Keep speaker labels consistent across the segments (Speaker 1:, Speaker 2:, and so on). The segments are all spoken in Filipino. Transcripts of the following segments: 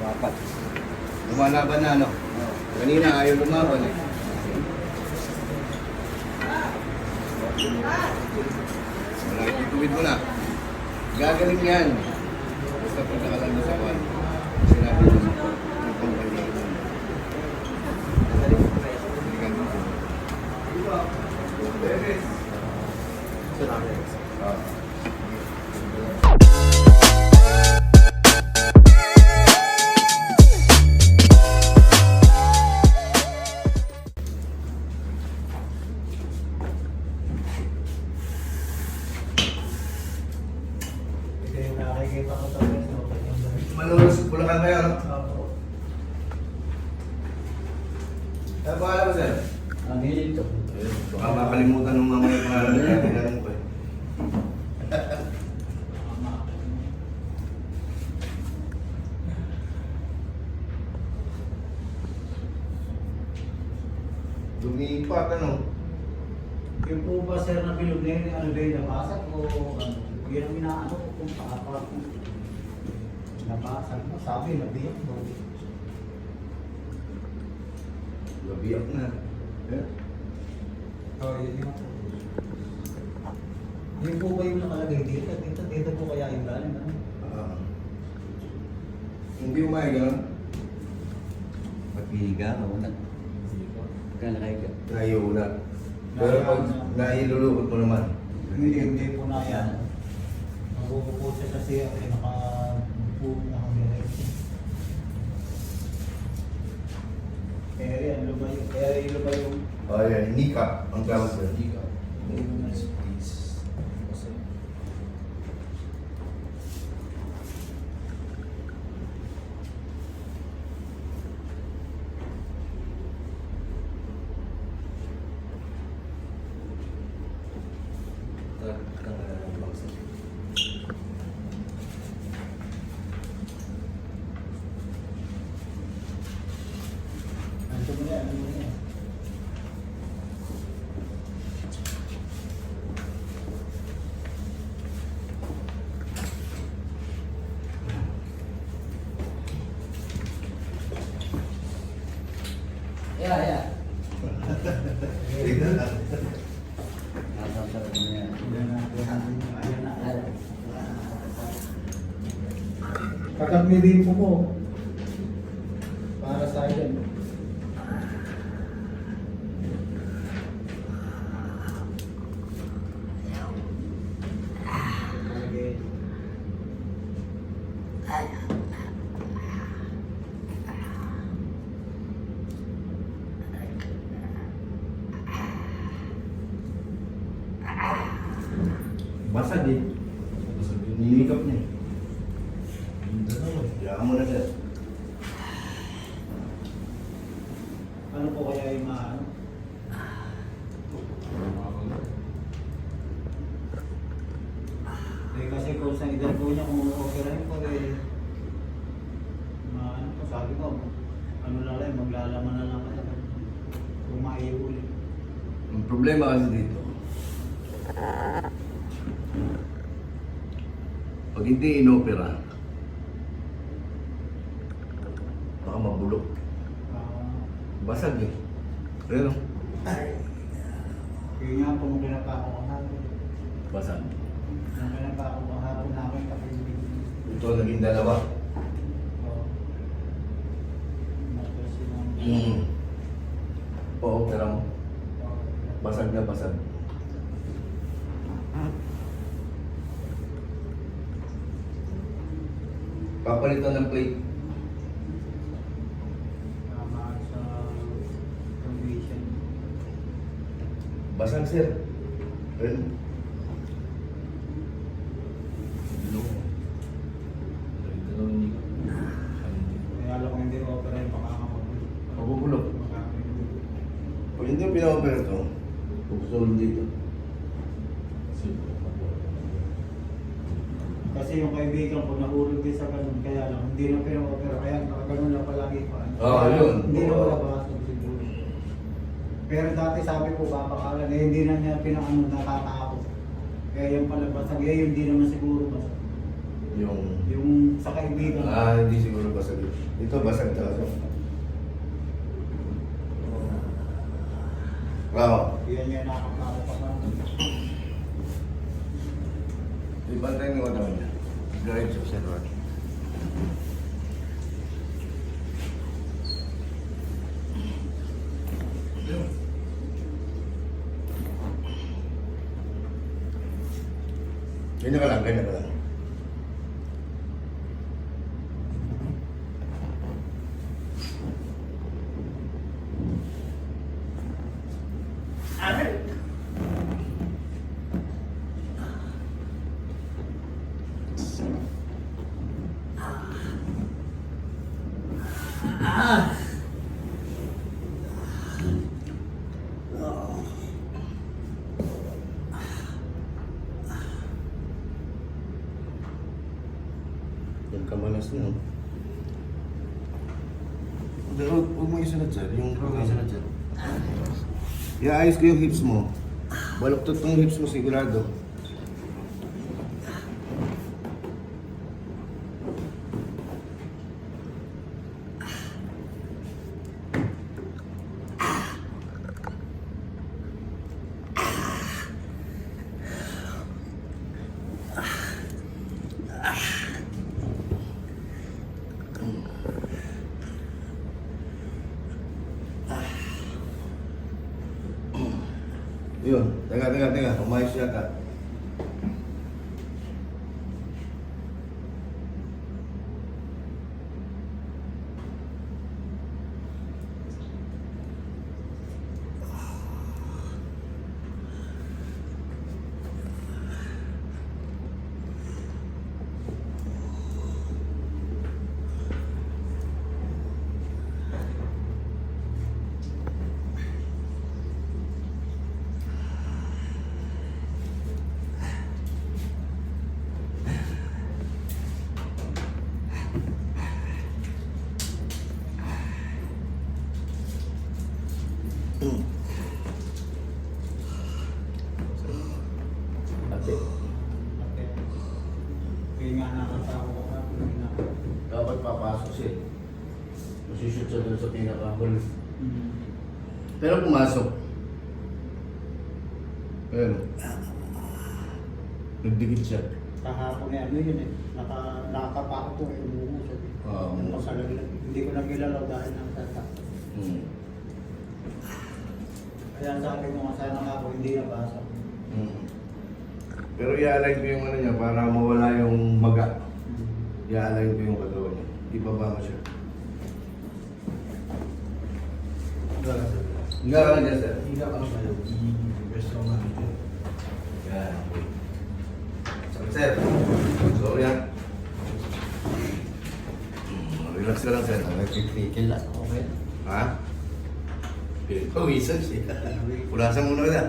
Speaker 1: Dapat.
Speaker 2: Lumalaban na, no? Kanina ayaw lumaban eh. Wala, ituwid mo na. Gagaling yan. Basta pagkakalan mo sa kwan. Sinabi mo sa kwan. Yung Ano ba alam sir?
Speaker 1: Ang hilig to.
Speaker 2: Baka makalimutan ng mamaya pangalan na tinanong ko eh. Lumipat, ano?
Speaker 3: Yung po ba sir na bilog na yun, ano ba yung nabasag o ano? Yun ang inaano kung paapa ko. Nabasag mo, sabi nabiyak mo.
Speaker 2: Labiyak na. Eh?
Speaker 3: Oh, yun yun. Yun po ba yung nakalagay dito? Dito, dito po kaya yung galing, ano?
Speaker 2: Ah. Hindi umay, gano'n?
Speaker 1: Paghihiga, wala. Kaya nakahiga.
Speaker 2: Naiulat. Pero pag nailulukot mo naman,
Speaker 3: Hindi, hindi po na yan. Mabubuko siya sa siya, eh, naka... po, naka-direct. Ere, ano ba yung... Ere, ano ba yung...
Speaker 2: oh yan, nikap ang tawag doon.
Speaker 3: Ano Kagat mo. Para sa akin.
Speaker 2: Basag eh. Basag yung ninikap niya. Hayaan mo na sir.
Speaker 3: Ano po kaya yung maano? Eh kasi kung sa edad po niya, kung okay po eh, maano po, sabi ko, ano na lang, maglalaman na lang ako. Kung maiuli.
Speaker 2: Ang problema kasi dito, pag hindi inopera, baka mabulok.
Speaker 3: Ah,
Speaker 2: Basag eh. Pero,
Speaker 3: yun nga po nung pinapa ako kahapon.
Speaker 2: basag.
Speaker 3: Nung pinapa ako kahapon namin kapatid.
Speaker 2: Ito naging dalawa.
Speaker 3: Oo. Yung...
Speaker 2: Mm. Oo, pero basag na basag. Papalitan ng plate. Basag sir.
Speaker 3: Makakamagulo.
Speaker 2: Mabubulok. Pag hindi mo pina-opera ito, pupusulong dito.
Speaker 3: Kasi yung kaibigan ko nahulog din sa ganun, kaya lang hindi na pina-opera, kaya nakaganon lang palagi pa.
Speaker 2: Ah, yun.
Speaker 3: Hindi na
Speaker 2: Oo.
Speaker 3: wala siguro. Pero dati sabi ko, babakalan, eh hindi na niya pinakano natatakot. Kaya yung palabasag, eh hindi naman siguro basag.
Speaker 2: Yung
Speaker 3: Yung sa kaibigan.
Speaker 2: Ah, hindi siguro basag. Ito basag talaga. Wow.
Speaker 3: Yan yung nakakakot pa man.
Speaker 2: Ibantay mo naman niya. Guide sa server. Ganyan ka lang, ganyan ka lang. Yung kamalas niya. Pero huwag mo isunod sir, yung huwag mo isunod sir. Iaayos ko yung hips mo. Baluktot tong hips mo sigurado. Yun, teka, teka, teka, umayos yata. Ate,
Speaker 3: Okay. Kaya nga nakatawa ko pa.
Speaker 2: dapat papasok siya. Masushoot siya doon sa pinaka-hall.
Speaker 3: Mm.
Speaker 2: Pero pumasok. Pero, nagdikit siya.
Speaker 3: Kahapon eh, ano yun eh. Naka, nakakapako ko eh, umuusap eh.
Speaker 2: Oo.
Speaker 3: Ano sa laglag. Hindi ko nagilalaw dahil ng tata.
Speaker 2: Hmm.
Speaker 3: Kaya sabi ko nga sana nga ako hindi nabasa.
Speaker 2: Hmm. Pero i-align ko yung ano niya para mawala yung maga. I-align ko yung katawan niya. Ibaba mo siya. Higa ka lang kayo. Best ko nga dito. Yan. Relax ka lang, sir.
Speaker 1: Nagpipikil lang. Okay.
Speaker 2: Ha? Pawisan siya. Pulasan muna ka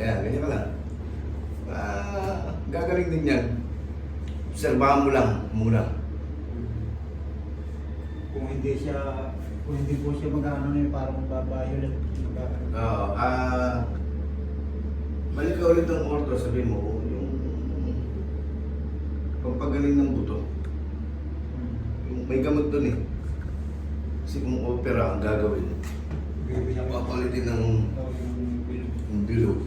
Speaker 2: Ayan, ganyan ka. Ah, gagaling din yan. Obserbahan mo lang muna.
Speaker 3: Kung hindi siya, kung hindi po siya mag-ano na yun, parang magbabayol. Mag-
Speaker 2: Oo, ah... balik ka ulit ng orto, sabihin mo, yung... Pagpagaling ng buto. Yung may gamot dun eh. Kasi kung opera ang gagawin, papalitin ng
Speaker 3: yung bilog.
Speaker 2: ng bilog.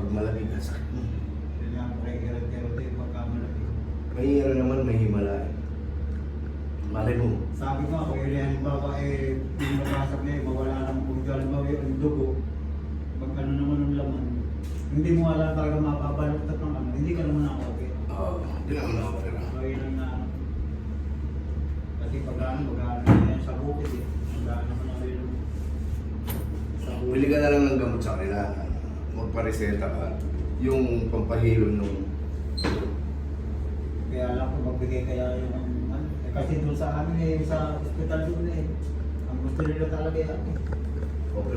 Speaker 2: Pag malaki ka, sakit mo.
Speaker 3: Kailangan ko kay Gerald din pagkamalaki.
Speaker 2: May ano naman, may himala. Malay mo.
Speaker 3: Sabi ko kung yun halimbawa eh, yung nabasag na eh, mawala naman kung halimbawa yung dugo, pag ano naman ang laman, hindi mo alam talaga mapabaluktot ng ano, hindi ka naman ako okay.
Speaker 2: Oo, hindi naman na opera.
Speaker 3: So yun ang na, kasi pag ano, na yan sa bukid eh, mag-ano naman ako yun bukid.
Speaker 2: ka na lang ng gamot sa kanila. Magpareseta ka. Yung pampahilom nung...
Speaker 3: Kaya alam ko magbigay kaya yung ano, eh, kasi doon sa amin eh, sa hospital doon eh, ang gusto nila talaga eh, okay.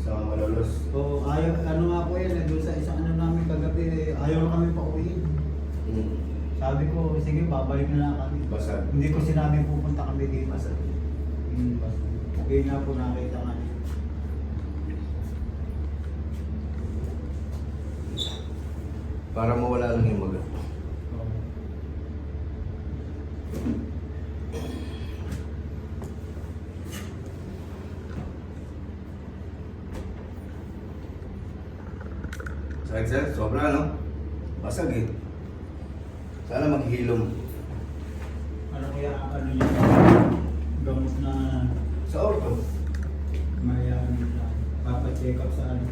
Speaker 2: Sa malolos.
Speaker 3: So, ayaw, ano nga po yan, eh, doon sa isang ano namin kagabi, eh, ayaw na kami pa uwiin.
Speaker 2: Mm.
Speaker 3: Sabi ko, sige, babalik na lang kami.
Speaker 2: Basag.
Speaker 3: Hindi ko sinabing pupunta kami dito.
Speaker 2: Basag.
Speaker 3: Hmm, basta. Okay nga po nakita nga niya.
Speaker 2: Para mawala lang yung maga.
Speaker 3: So,
Speaker 2: Sakit sir, sobra no? Basag eh. Sana maghilom.
Speaker 3: Ano kaya ano yung gamot na
Speaker 2: Sa orto.
Speaker 3: may ano na papacheck up sa ano.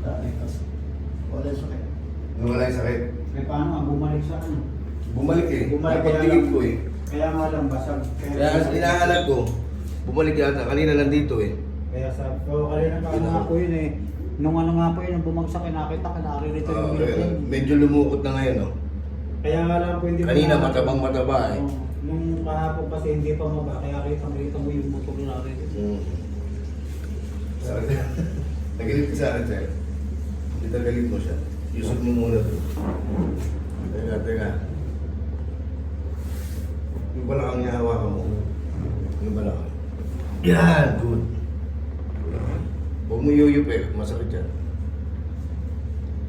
Speaker 3: Kasi. Wala sakit.
Speaker 2: Nawala yung sakit.
Speaker 3: Eh paano nga bumalik sa ano?
Speaker 2: Bumalik eh.
Speaker 3: Bumalik kaya
Speaker 2: Napagtigil
Speaker 3: lang.
Speaker 2: ko eh.
Speaker 3: Kaya nga lang basag.
Speaker 2: Kaya inahanap ko, bumalik yata. Kanina nandito eh.
Speaker 3: Kaya sa ko kanina pa ano nga po yun eh. Nung ano nga po yun, nung bumagsak, nakita ka, naririto
Speaker 2: Ah,
Speaker 3: yung bilog
Speaker 2: medyo lumukot na ngayon oh.
Speaker 3: Kaya nga lang po hindi
Speaker 2: Kanina
Speaker 3: mo-
Speaker 2: matabang mataba eh.
Speaker 3: Oo. Nung kahapon kasi hindi pa maba, kaya kita kita mo yung motor na rin.
Speaker 2: Mm. Sakit. Nagalit ka sa akin sir. Hindi galit mo siya. Yusuf mo muna to. Teka, teka. Yung balakang niya hawakan mo. Yung balakang. Yan! Good. Mo yuyup eh. Masakit yan.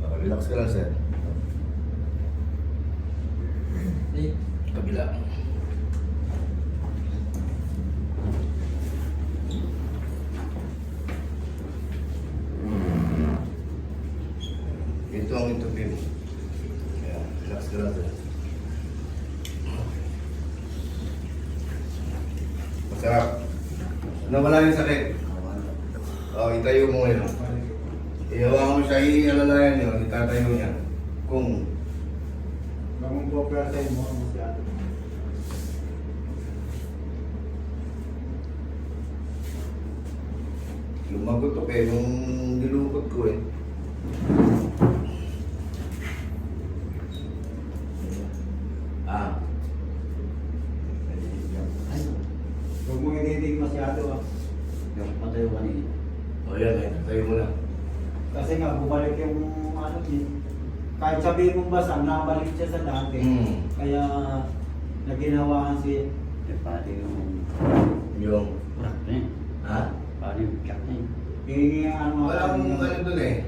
Speaker 2: Ah, relax ka lang sir. Kabila. Ito ang interview. Kaya, relax ka lang sir. Masarap. Nawala yung sakit. O, itayo mo ngayon. Ihawakan mo siya, i-alalayan nyo, itatayo niya. Kung
Speaker 3: Bagong po pero tayo mo ang masyado.
Speaker 2: Lumagot ako eh, nung nilukot ko eh. Ah,
Speaker 1: Ay,
Speaker 3: Huwag mo initig masyado ah.
Speaker 1: yung patayo kanina.
Speaker 2: o yan eh, tayo mo na.
Speaker 3: Kasi nga, bumalik yung ano eh. Sabihin mong basang, nakabalik siya sa dati.
Speaker 2: Mm.
Speaker 3: Kaya, naginawaan siya.
Speaker 1: Eh, pati yung
Speaker 2: Yung, ha?
Speaker 1: Pati yung na yun.
Speaker 3: Hihingi ang ano.
Speaker 2: Wala akong ano dun eh.